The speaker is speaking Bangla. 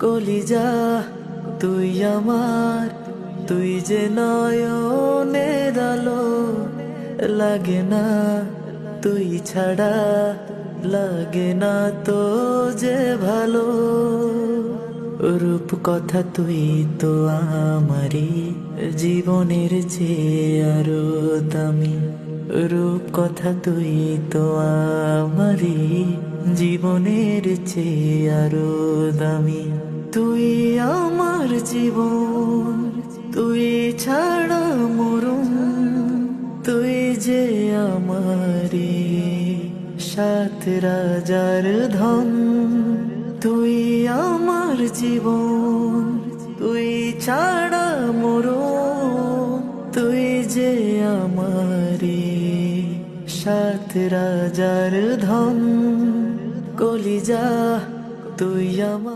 কলিজা, তুই আমার, তুই যে নয়নের আলো লাগে না, তুই ছাড়া লাগে না তো যে ভালো। রূপ কথা তুই তো আমারি জীবনের চেয়ে আরও দামি। রূপ কথা তুই তো আমারি জীবনের চেয়ে আরও দামি। তুই আমার জীবন, তুই ছাড়া মরুম তুই যে আমারি সাত রাজার ধন। তুই আমার জীবন, তুই ছাড়া মরো তুই যে আমারি সাত রাজার ধন কলিজা তুই আমার